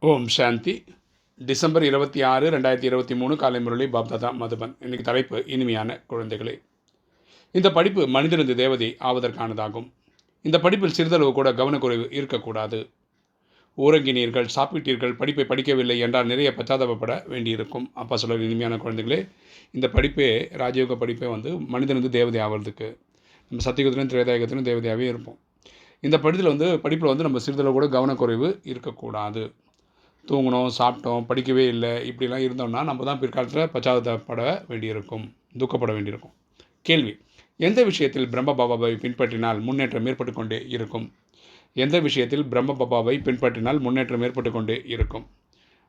ஓம் சாந்தி. December இருபத்தி ஆறு ரெண்டாயிரத்தி இருபத்தி மூணு காலை முரளி பாப்தாதா மதுபன். இன்னைக்கு தலைப்பு இனிமையான குழந்தைகளே. இந்த படிப்பு மனிதனது தேவதை ஆவதற்கானதாகும். இந்த படிப்பில் சிறிதளவு கூட கவனக்குறைவு இருக்கக்கூடாது. ஊரங்கினீர்கள் சாப்பிட்டீர்கள் படிப்பை படிக்கவில்லை என்றால் நிறைய பச்சாதாபப்பட வேண்டியிருக்கும். அப்பா சொல்கிற இனிமையான குழந்தைகளே இந்த படிப்பே ராஜயோக படிப்பே வந்து மனிதனது தேவதை ஆவறதுக்கு. நம்ம சத்தியுகத்திலும் திரேதாயகத்திலும் தேவதையாகவே இருப்போம். இந்த படிப்பில் வந்து படிப்பில் வந்து நம்ம சிறிதளவு கூட கவனக்குறைவு இருக்கக்கூடாது. தூங்கினோம் சாப்பிட்டோம் படிக்கவே இல்லை இப்படிலாம் இருந்தோம்னா நம்ம தான் பிற்காலத்தில் பச்சாதாபப்பட வேண்டியிருக்கும் துக்கப்பட வேண்டியிருக்கும். கேள்வி. எந்த விஷயத்தில் பிரம்ம பாபாவை பின்பற்றினால் முன்னேற்றம் ஏற்பட்டு கொண்டே இருக்கும்? எந்த விஷயத்தில் பிரம்ம பாபாவை பின்பற்றினால் முன்னேற்றம் ஏற்பட்டு கொண்டே இருக்கும்?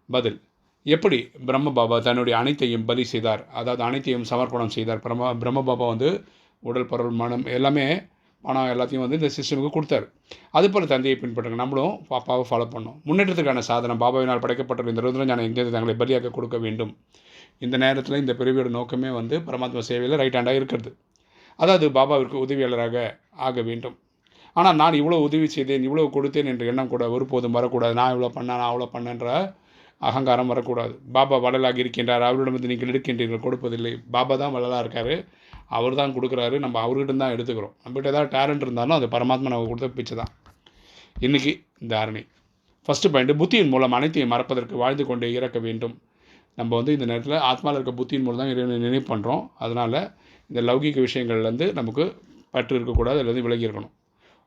பதில். எப்படி பிரம்ம பாபா தன்னுடைய அனைத்தையும் பலி செய்தார்? அதாவது அனைத்தையும் சமர்ப்பணம் செய்தார். பிரம்ம பிரம்ம பாபா வந்து உடல் பொருள் மனம் எல்லாமே பணம் எல்லாத்தையும் வந்து இந்த சிஸ்டமுக்கு கொடுத்தாரு. அதுபோல் தந்தையை பின்பற்றுங்க. நம்மளும் பாப்பாவை ஃபாலோ பண்ணோம் முன்னேற்றத்துக்கான சாதனம். பாபாவினால் படைக்கப்பட்ட இந்த ருத்ரஞான எங்கேருந்து தங்களை பலியாக கொடுக்க வேண்டும். இந்த நேரத்தில் இந்த பிரிவியோட நோக்கமே வந்து பரமாத்மா சேவையில் ரைட் ஹேண்டாக இருக்கிறது. அதாவது பாபாவிற்கு உதவியாளராக ஆக வேண்டும். ஆனால் நான் இவ்வளோ உதவி செய்தேன் இவ்வளோ கொடுத்தேன் என்ற எண்ணம் கூட ஒருபோதும் வரக்கூடாது. நான் இவ்வளோ பண்ணேன் நான் அவ்வளோ பண்ணேன்ற அகங்காரம் வரக்கூடாது. பாபா வள்ளலாக இருக்கின்றார். அவரிடமிருந்து நீங்கள் எடுக்கின்றீர்கள் கொடுப்பதில்லை. பாபா தான் வள்ளலாக இருக்கார். அவர் தான் கொடுக்குறாரு நம்ம அவர்கிட்ட தான் எடுத்துக்கிறோம். நம்மகிட்ட ஏதாவது டேலண்ட் இருந்தாலும் அது பரமாத்மா நமக்கு கொடுத்த பிச்சை தான். இன்றைக்கி தாரணி ஃபஸ்ட்டு பாயிண்ட் புத்தியின் மூலம் அனைத்தையும் மறப்பதற்கு வாழ்ந்து கொண்டே இறக்க வேண்டும். நம்ம வந்து இந்த நேரத்தில் ஆத்மாவில் இருக்க புத்தியின் மூலம் தான் இறைவனை நினைவு பண்ணுறோம் அதனால் இந்த லௌகிக விஷயங்கள்லேருந்து நமக்கு பற்று இருக்கக்கூடாது அதுலேருந்து விலகி இருக்கணும்.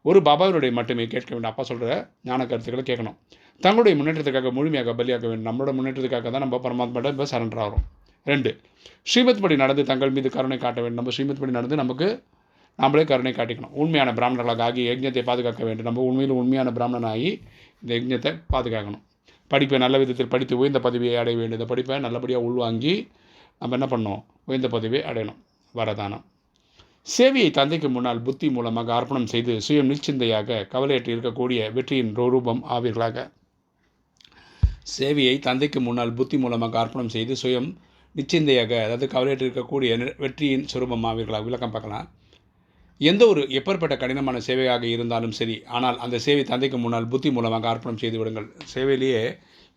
ஒரு பாபாவினுடைய மட்டுமே கேட்க வேண்டும். அப்பா சொல்கிற ஞான கருத்துக்களை கேட்கணும். தங்களுடைய முன்னேற்றத்துக்காக முழுமையாக பலியாக்க வேண்டும். நம்மளோட முன்னேற்றத்துக்காக தான் நம்ம பரமாத்மாட்ட இப்போ சரண்டர் ஆகிறோம். ரெண்டு ஸ்ரீமத் படி நடந்து தங்கள் மீது கருணை காட்ட வேண்டும். நம்ம ஸ்ரீமத் படி நடந்து நமக்கு நம்மளே கருணை காட்டிக்கணும். உண்மையான பிராமணர்களாக ஆகி யஜ்ஞத்தை பாதுகாக்க வேண்டும். நம்ம உண்மையில் உண்மையான பிராமணனாகி இந்த யஜ்ஞத்தை பாதுகாக்கணும். படிப்பை நல்ல விதத்தில் படித்து உயர்ந்த பதவியை அடைய வேண்டும். இந்த படிப்பை நல்லபடியாக உள்வாங்கி நம்ம என்ன பண்ணோம் உயர்ந்த பதவியை அடையணும். வரதானம். சேவையை தந்தைக்கு முன்னால் புத்தி மூலமாக அர்ப்பணம் செய்து சுயம் நிச்சிந்தையாக கவலையற்று இருக்கக்கூடிய வெற்றியின் ரூபம் ஆவீர்களாக. சேவையை தந்தைக்கு முன்னால் புத்தி மூலமாக அர்ப்பணம் செய்து சுயம் நிச்சிந்தையாக அதாவது கவலையற்று இருக்கக்கூடிய வெற்றியின் சுரூபம் இவர்களாக விளக்கம் பார்க்கலாம். எந்த ஒரு எப்பேற்பட்ட கடினமான சேவையாக இருந்தாலும் சரி ஆனால் அந்த சேவை தந்தைக்கு முன்னால் புத்தி மூலமாக அர்ப்பணம் செய்து விடுங்கள். சேவையிலேயே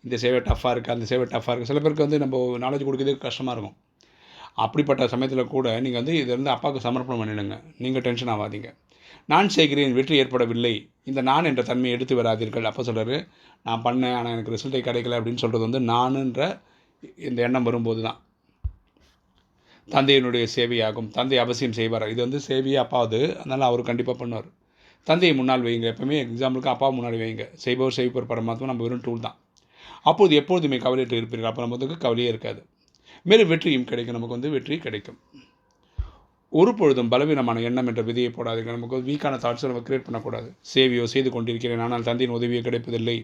இந்த சேவை டஃப்பாக இருக்குது அந்த சேவை டஃப்பாக இருக்குது சில பேருக்கு வந்து நம்ம நாலேஜ் கொடுக்கறதுக்கு கஷ்டமாக இருக்கும். அப்படிப்பட்ட சமயத்தில் கூட நீங்கள் வந்து இதிலிருந்து அப்பாவுக்கு சமர்ப்பணம் பண்ணிடுங்க. நீங்கள் டென்ஷன் ஆகாதீங்க. நான் செய்கிறேன் வெற்றி ஏற்படவில்லை. இந்த நான் என்ற தன்மையை எடுத்து வராதீர்கள். அப்போ சொல்கிறாரு நான் பண்ணேன் ஆனால் எனக்கு ரிசல்ட்டே கிடைக்கல அப்படின்னு சொல்கிறது வந்து நானுன்ற இந்த எண்ணம் வரும்போது தான் தந்தையினுடைய சேவையாகும். தந்தை அவசியம் செய்வார். இது வந்து சேவையே அப்பாவது அதனால் அவர் கண்டிப்பாக பண்ணுவார். தந்தையை முன்னால் வைங்க எப்பவுமே எக்ஸாம்பிளுக்கு அப்பா முன்னாடி வைங்க செய்பவர் செய்பவர் பரமாத்மா நம்ம வெறும் டூல் தான். அப்போது எப்பொழுதுமே கவலையிட்டு இருப்பீர்கள். அப்போ நமக்கு கவலையே இருக்காது. மேலும் வெற்றியும் கிடைக்கும். நமக்கு வந்து வெற்றி கிடைக்கும். ஒரு பொழுதும் பலவீனமான எண்ணம் என்ற விதியை போடாதீங்க நமக்கு வீக்கான தாட்ஸை நம்ம கிரியேட் பண்ணக்கூடாது. சேவையோ செய்து கொண்டிருக்கிறேன். ஆனால் தந்தையின் உதவியோ கிடைப்பதில்லை.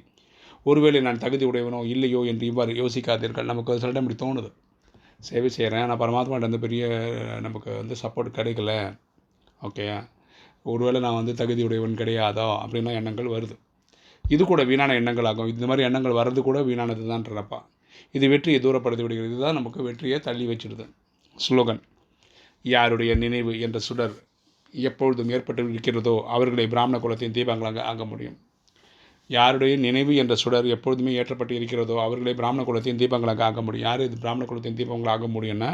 ஒருவேளை நான் தகுதி உடையவனோ இல்லையோ என்று இவ்வாறு யோசிக்காதீர்கள். நமக்கு சில டைம் இப்படி தோணுது. சேவை செய்கிறேன் ஆனால் பரமாத்மாட்ட வந்து பெரிய நமக்கு வந்து சப்போர்ட் கிடைக்கல. ஓகே ஒருவேளை நான் வந்து தகுதி உடையவன் கிடையாதோ? அப்படின்லாம் எண்ணங்கள் வருது. இது கூட வீணான எண்ணங்கள் ஆகும் இந்த மாதிரி எண்ணங்கள் வர்றது கூட வீணானது தான்றப்பா இது வெற்றியை தூரப்படுத்தி விடுகிறது. இதுதான் நமக்கு வெற்றியை தள்ளி வச்சிடுது ஸ்லோகன் யாருடைய நினைவு என்ற சுடர் எப்பொழுதும் ஏற்பட்டு இருக்கிறதோ அவர்களை பிராமண குலத்தின் தீபங்களாக ஆக முடியும். யாருடைய நினைவு என்ற சுடர் எப்பொழுதுமே ஏற்றப்பட்டு இருக்கிறதோ அவர்களே பிராமண குலத்தையும் தீபங்களாக ஆக முடியும். யார் இது பிராமண குலத்தையும் தீபங்களாக ஆக முடியும்னா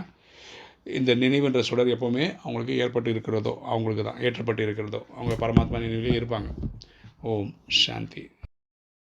இந்த நினைவு என்ற சுடர் எப்போவுமே அவங்களுக்கு ஏற்பட்டு இருக்கிறதோ அவங்களுக்கு தான் ஏற்றப்பட்டு இருக்கிறதோ அவங்க பரமாத்மா நினைவிலே இருப்பாங்க. ஓம் சாந்தி.